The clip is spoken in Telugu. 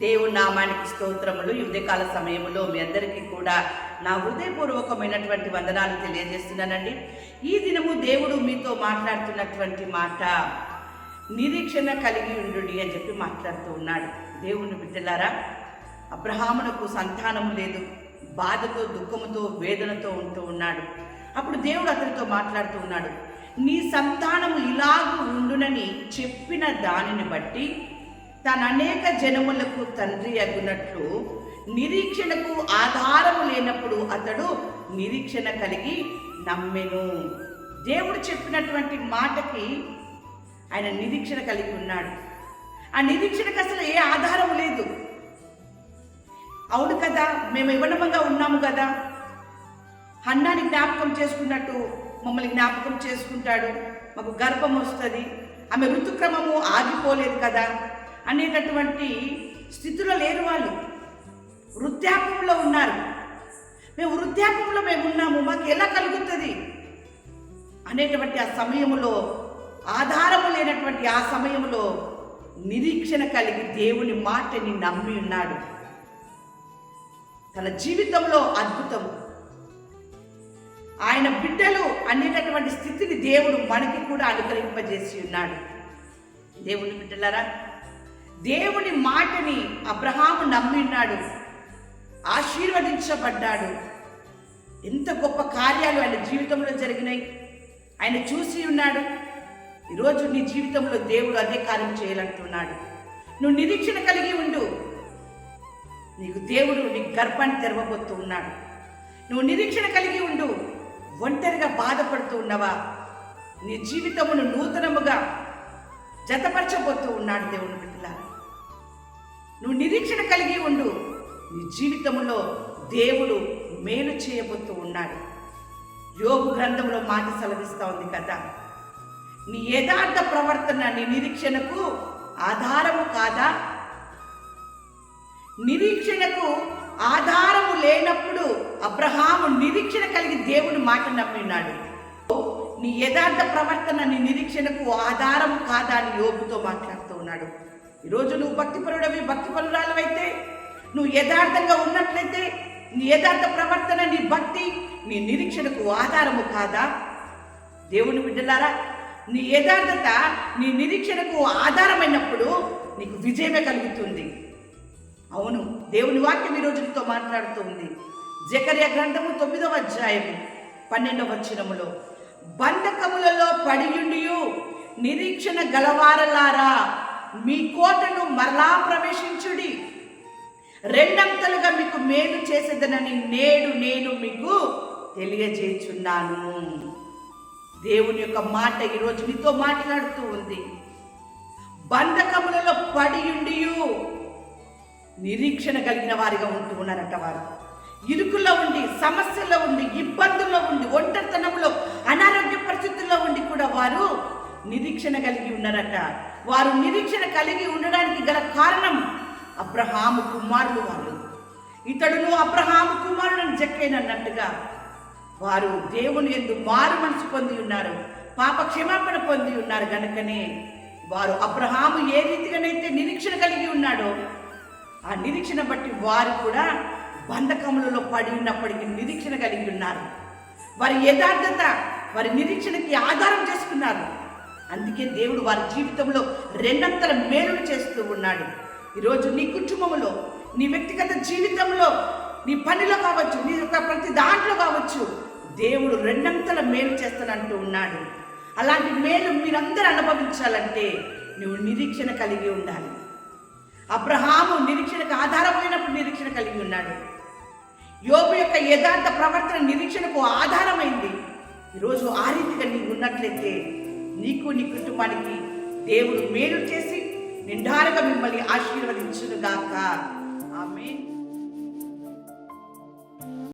దేవుని నామానికి స్తోత్రములు. ఈ ఉదయకాల సమయంలో మీ అందరికీ కూడా నా హృదయపూర్వకమైనటువంటి వందనాలు తెలియజేస్తున్నానండి. ఈ దినము దేవుడు మీతో మాట్లాడుతున్నటువంటి మాట నిరీక్షణ కలిగి ఉండు అని చెప్పి మాట్లాడుతూ ఉన్నాడు. దేవుని బిడ్డలారా అబ్రహామునకు సంతానము లేదు బాధతో దుఃఖముతో వేదనతో ఉంటూ ఉన్నాడు. అప్పుడు దేవుడు అతనితో మాట్లాడుతూ ఉన్నాడు. నీ సంతానము ఇలాగూ ఉండునని చెప్పిన దానిని బట్టి తన అనేక జనములకు తండ్రి అగునట్లు నిరీక్షణకు ఆధారము లేనప్పుడు అతడు నిరీక్షణ కలిగి నమ్మెను. దేవుడు చెప్పినటువంటి మాటకి ఆయన నిరీక్షణ కలిగి ఉన్నాడు. ఆ నిరీక్షణకు అసలు ఏ ఆధారం లేదు. అవును కదా మేము ఇవ్వనమంగా ఉన్నాము కదా. హన్నాని జ్ఞాపకం చేసుకున్నట్టు మమ్మల్ని జ్ఞాపకం చేసుకుంటాడు. మాకు గర్భం వస్తుంది. ఆమె ఋతుక్రమము ఆగిపోలేదు కదా. అనేటటువంటి స్థితిలో లేరు వాళ్ళు వృద్ధాప్యంలో ఉన్నారు. మేము వృద్ధాప్యంలో మేము ఉన్నాము మాకు ఎలా కలుగుతుంది? అనేటువంటి ఆ సమయంలో ఆధారము లేనటువంటి ఆ సమయంలో నిరీక్షణ కలిగి దేవుని మాటని నమ్మి ఉన్నాడు. తన జీవితంలో అద్భుతం. ఆయన బిడ్డలు అనేటటువంటి స్థితిని దేవుడు మనకి కూడా అనుగ్రహింపజేసి ఉన్నాడు. దేవుని బిడ్డలారా దేవుని మాటని అబ్రహాము నమ్మిన్నాడు ఆశీర్వదించబడ్డాడు. ఎంత గొప్ప కార్యాలు ఆయన జీవితంలో జరిగినాయి. ఆయన చూసి ఉన్నాడు. ఈరోజు నీ జీవితంలో దేవుడు అదే కార్యం చేయాలంటున్నాడు. నువ్వు నిరీక్షణ కలిగి ఉండు. నీకు దేవుడు నీ గర్భాన్ని తెరవబోతూ ఉన్నాడు. నువ్వు నిరీక్షణ కలిగి ఉండు. ఒంటరిగా బాధపడుతూ ఉన్నవా? నీ జీవితమును నూతనముగా జతపరచబోతూ ఉన్నాడు దేవుని నువ్వు నిరీక్షణ కలిగి ఉండు. నీ జీవితంలో దేవుడు మేలు చేయబోతూ ఉన్నాడు. యోగు గ్రంథంలో మాట సెలవిస్తూ ఉంది కదా. నీ యథార్థ ప్రవర్తన నీ నిరీక్షణకు ఆధారము కాదా? నిరీక్షణకు ఆధారము లేనప్పుడు అబ్రహాము నిరీక్షణ కలిగి దేవుని మాట నమ్మినాడు నీ యథార్థ ప్రవర్తన నీ నిరీక్షణకు ఆధారము కాదా అని యోగుతో మాట్లాడుతూ ఉన్నాడు. ఈరోజు నువ్వు భక్తిపరుడవి భక్తి పరురాలవైతే నువ్వు యథార్థంగా ఉన్నట్లయితే నీ యథార్థ ప్రవర్తన నీ భక్తి నీ నిరీక్షణకు ఆధారము కాదా? దేవుని బిడ్డలారా నీ యథార్థత నీ నిరీక్షణకు ఆధారమైనప్పుడు నీకు విజయమే కలుగుతుంది. అవును దేవుని వాక్యం ఈ రోజులతో మాట్లాడుతూ ఉంది. జకర్య గ్రంథము తొమ్మిదవ అధ్యాయము పన్నెండవ వచనములో బంధకములలో పడియుండియు నిరీక్షణ గలవారలారా మీ కోటను మరలా ప్రవేశించుడి. రెండంతలుగా మీకు మేలు చేసేదనని నేడు నేను మీకు తెలియజేయుచున్నాను. దేవుని యొక్క మాట ఈరోజు మీతో మాట్లాడుతూ ఉంది. బంధకములలో పడియుండియు నిరీక్షణ కలిగిన వారిగా ఉంటూ ఉన్నారట వారు. ఇరుకులో ఉండి సమస్యల్లో ఉండి ఇబ్బందుల్లో ఉండి ఒంటరితనంలో అనారోగ్య పరిస్థితుల్లో ఉండి కూడా వారు నిరీక్షణ కలిగి ఉన్నారట వారు నిరీక్షణ కలిగి ఉండడానికి గల కారణం అబ్రహాము కుమారులు వాళ్ళు. ఇతడును అబ్రహాము కుమారుడు జక్కైనన్నట్టుగా వారు దేవుని ఎందు మారు మనసు పొంది ఉన్నారు. పాప క్షమాపణ పొంది ఉన్నారు గనుకనే వారు అబ్రహాము ఏ రీతిగానైతే నిరీక్షణ కలిగి ఉన్నాడో ఆ నిరీక్షణ బట్టి వారు కూడా బంధకములలో పడి ఉన్నప్పటికీ నిరీక్షణ కలిగి ఉన్నారు. వారి యథార్థత వారి నిరీక్షణకి ఆధారం చేసుకున్నారు. అందుకే దేవుడు వారి జీవితంలో రెండంతల మేలులు చేస్తూ ఉన్నాడు. ఈరోజు నీ కుటుంబంలో నీ వ్యక్తిగత జీవితంలో నీ పనిలో కావచ్చు నీ యొక్క ప్రతి దాంట్లో కావచ్చు దేవుడు రెండంతల మేలు చేస్తానంటూ ఉన్నాడు. అలాంటి మేలు మీరందరూ అనుభవించాలంటే నువ్వు నిరీక్షణ కలిగి ఉండాలి. అబ్రహాము నిరీక్షణకు ఆధారమైనప్పుడు నిరీక్షణ కలిగి ఉన్నాడు. యోగు యొక్క యథార్థ ప్రవర్తన నిరీక్షణకు ఆధారమైంది. ఈరోజు ఆ రీతిగా నీకు ఉన్నట్లయితే నీకు నీ కుటుంబానికి దేవుడు మేలు చేసి నిండారుగా మిమ్మల్ని ఆశీర్వదించునుగాక. ఆమె